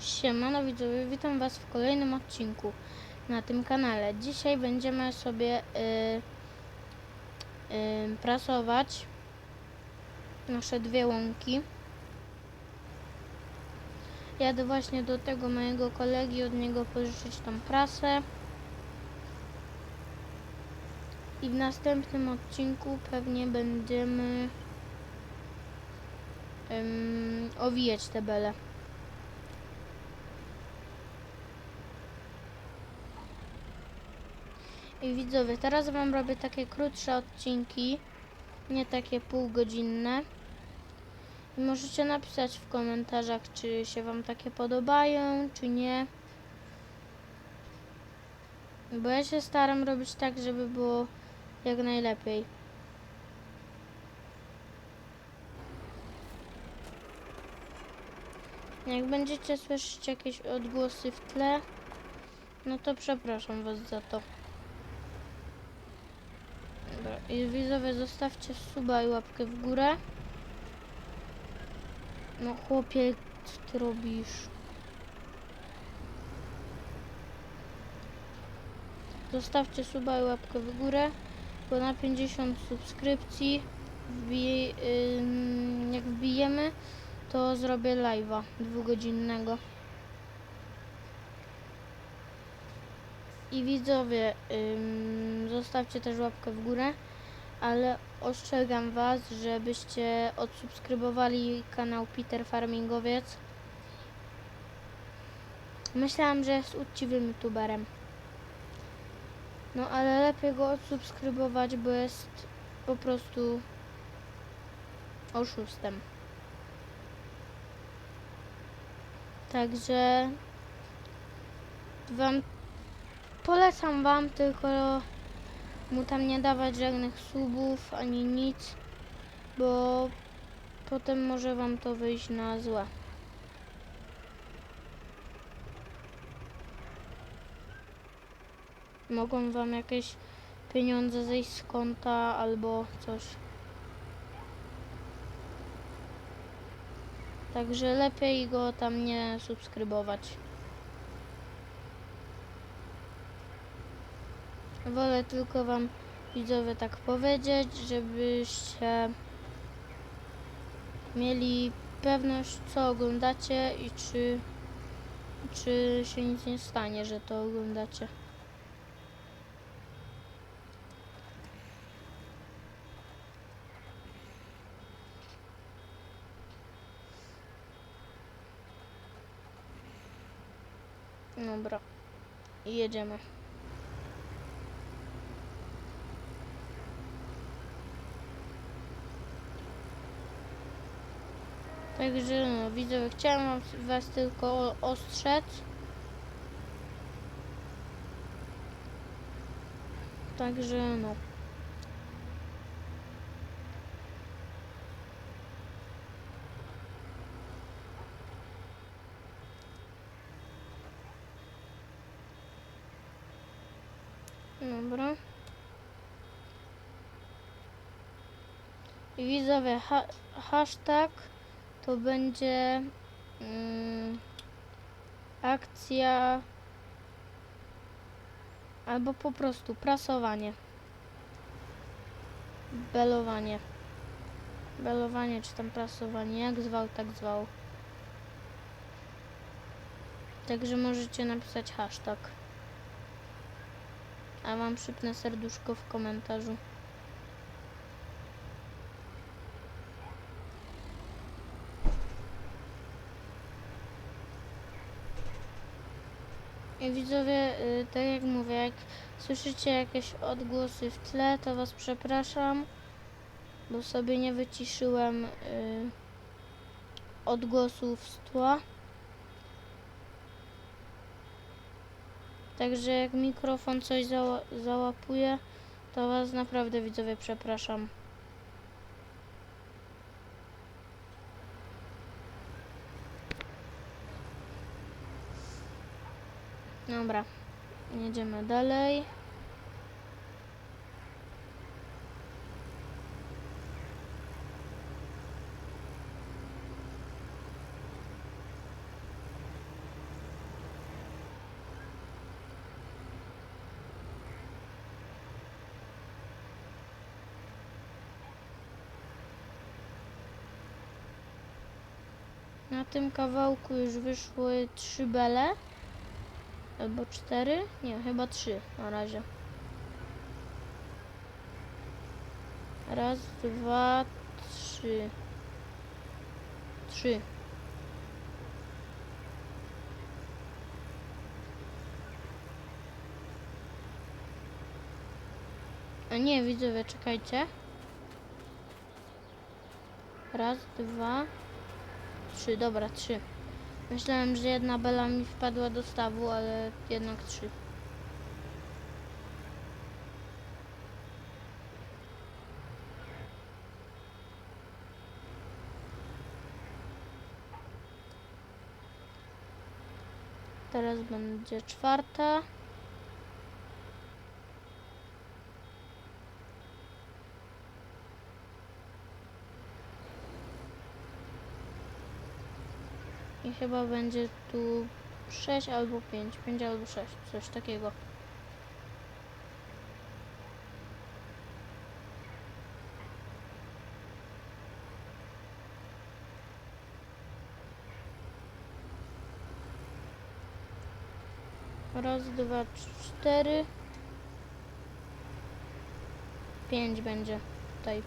Siemano widzowie, witam was w kolejnym odcinku na tym kanale. Dzisiaj będziemy sobie y, y, prasować nasze dwie łąki. Jadę właśnie do tego mojego kolegi, od niego pożyczyć tą prasę. I w następnym odcinku pewnie będziemy owijać te bele. I widzowie, teraz wam robię takie krótsze odcinki, nie takie półgodzinne. I możecie napisać w komentarzach, czy się wam takie podobają, czy nie. Bo ja się staram robić tak, żeby było jak najlepiej. Jak będziecie słyszeć jakieś odgłosy w tle, no to przepraszam was za to. Dobra, i widzowie zostawcie suba i łapkę w górę. No chłopie, co ty robisz? Zostawcie suba i łapkę w górę, bo na 50 subskrypcji wbij, ym, jak wbijemy, to zrobię live'a dwugodzinnego. I widzowie, ym, zostawcie też łapkę w górę, ale ostrzegam Was, żebyście odsubskrybowali kanał Peter Farmingowiec. Myślałam, że jest uczciwym youtuberem. No ale lepiej go odsubskrybować, bo jest po prostu oszustem. Także wam polecam wam tylko mu tam nie dawać żadnych subów ani nic, bo potem może wam to wyjść na złe. Mogą wam jakieś pieniądze zejść z konta albo coś. Także lepiej go tam nie subskrybować. Wolę tylko wam widzowie tak powiedzieć, żebyście mieli pewność co oglądacie i czy, czy się nic nie stanie, że to oglądacie. Dobra. Jedziemy. Także no, widzowie, chciałem was tylko ostrzec. Także no. Dobra. I widzowie, ha hashtag to będzie mm, akcja albo po prostu prasowanie. Belowanie. Belowanie czy tam prasowanie, jak zwał, tak zwał. Także możecie napisać hashtag. A mam przypnę serduszko w komentarzu. Widzowie, y, tak jak mówię, jak słyszycie jakieś odgłosy w tle, to was przepraszam, bo sobie nie wyciszyłem y, odgłosów z tła. Także jak mikrofon coś zała załapuje, to was naprawdę widzowie przepraszam. Dobra, jedziemy dalej. Na tym kawałku już wyszły trzy bele. Albo cztery? Nie, chyba trzy na razie. Raz, dwa, trzy. Trzy. A nie, widzowie, czekajcie. Raz, dwa, trzy. Dobra, trzy. Myślałem, że jedna bela mi wpadła do stawu, ale jednak trzy. Teraz będzie czwarta. Chyba będzie tu 6 albo 5, 5 albo 6, coś takiego. Raz, dwa, cztery. Pięć będzie tutaj.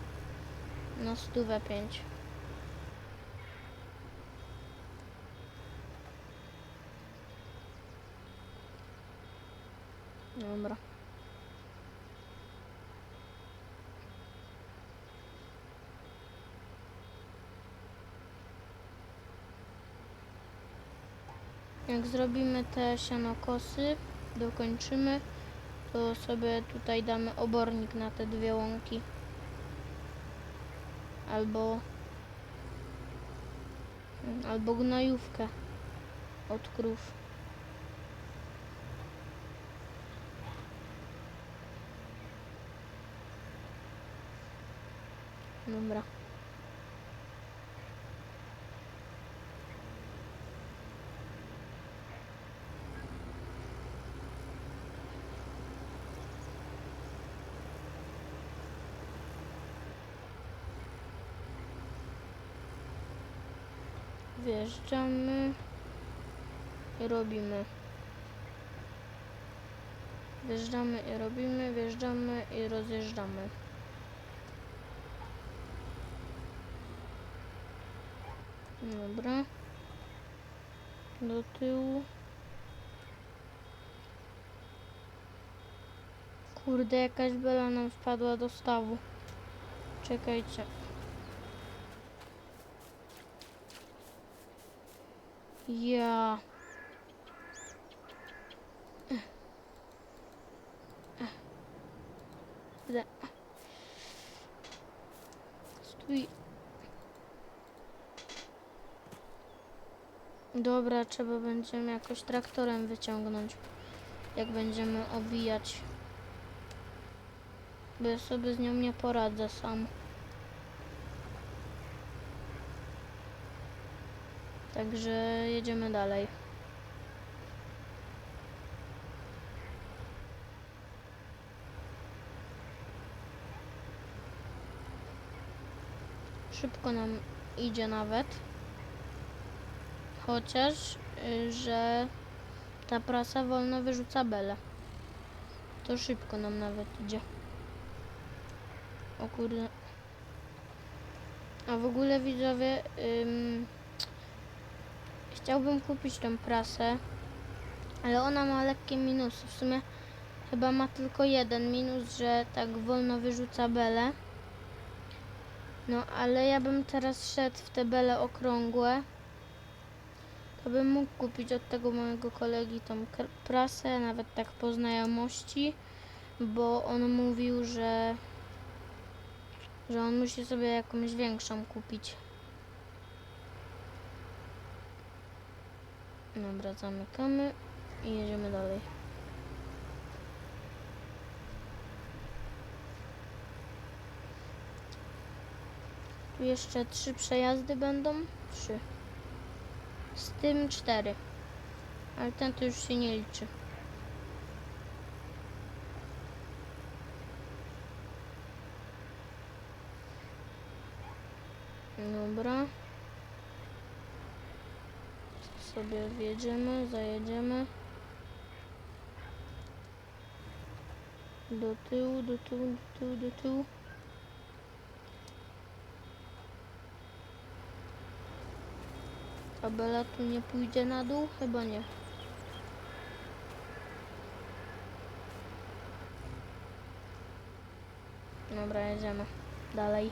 Na stówę pięć. Dobra. Jak zrobimy te sianokosy, dokończymy, to sobie tutaj damy obornik na te dwie łąki. Albo albo gnojówkę od krów. Wjeżdżamy i robimy. Wjeżdżamy i robimy, wjeżdżamy i rozjeżdżamy. Dobra. Do tyłu. Kurde, jakaś bela nam wpadła do stawu. Czekajcie. Ja. Stój. Dobra, trzeba będziemy jakoś traktorem wyciągnąć, jak będziemy owijać. Bo ja sobie z nią nie poradzę sam. Także jedziemy dalej. Szybko nam idzie nawet. Chociaż, y, że ta prasa wolno wyrzuca bele. To szybko nam nawet idzie. O kurde. A w ogóle widzowie, ym, chciałbym kupić tą prasę, ale ona ma lekkie minusy. W sumie chyba ma tylko jeden minus, że tak wolno wyrzuca bele. No, ale ja bym teraz szedł w te bele okrągłe to bym mógł kupić od tego mojego kolegi tą prasę, nawet tak po znajomości, bo on mówił, że że on musi sobie jakąś większą kupić. Dobra, zamykamy i jedziemy dalej. Tu jeszcze trzy przejazdy będą. Trzy. Z tym cztery. Ale ten to już się nie liczy. Dobra. sobie wjedziemy, zajedziemy. Do tyłu, do tyłu, do tyłu, do tyłu. Tabela tu nie pójdzie na dół? Chyba nie. Dobra, jedziemy dalej.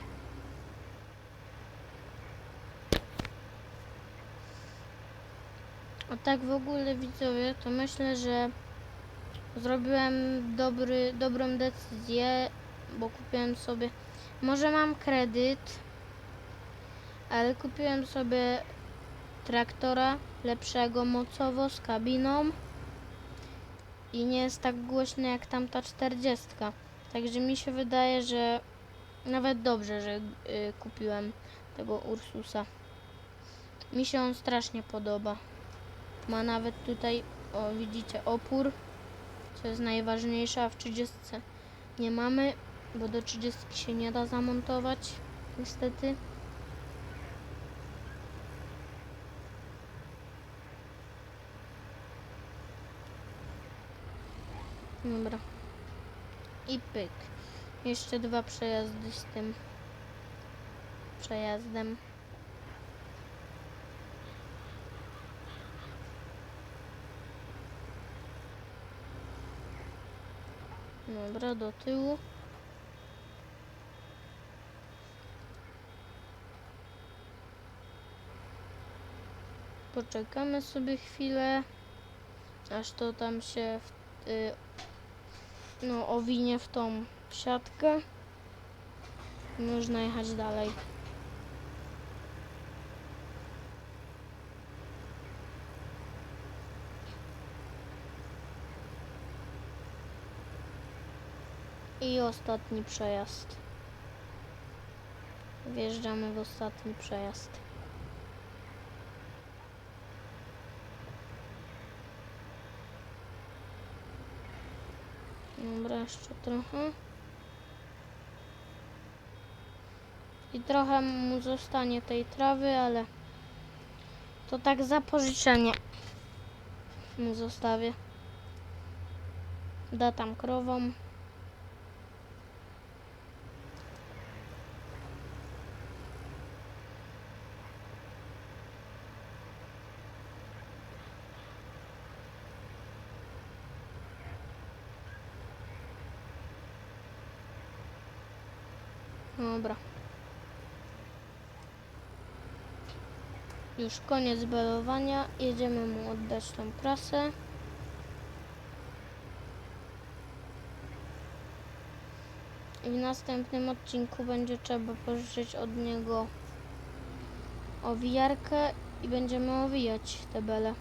A tak w ogóle widzowie, to myślę, że zrobiłem dobry, dobrą decyzję, bo kupiłem sobie, może mam kredyt, ale kupiłem sobie traktora lepszego mocowo z kabiną i nie jest tak głośny jak tamta 40. Także mi się wydaje, że nawet dobrze, że y, kupiłem tego Ursusa. Mi się on strasznie podoba. Ma nawet tutaj, o widzicie, opór, co jest najważniejsze, a w 30 nie mamy, bo do 30 się nie da zamontować, niestety. Dobra. I pyk. Jeszcze dwa przejazdy z tym przejazdem. Dobra, do tyłu. Poczekamy sobie chwilę, aż to tam się y, no, owinie w tą siatkę. Można jechać dalej. I ostatni przejazd. Wjeżdżamy w ostatni przejazd. Dobra, jeszcze trochę. I trochę mu zostanie tej trawy, ale to tak za pożyczenie mu zostawię. Da tam krowom. Dobra. Już koniec belowania. Jedziemy mu oddać tą prasę. I w następnym odcinku będzie trzeba pożyczyć od niego owijarkę i będziemy owijać te bele.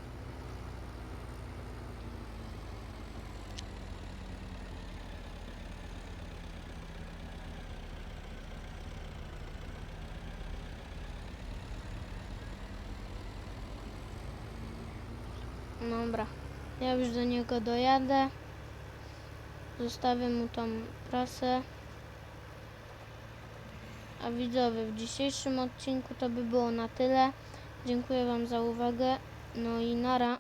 Dobra, ja już do niego dojadę. Zostawię mu tą prasę. A widzowie, w dzisiejszym odcinku to by było na tyle. Dziękuję Wam za uwagę. No i nara.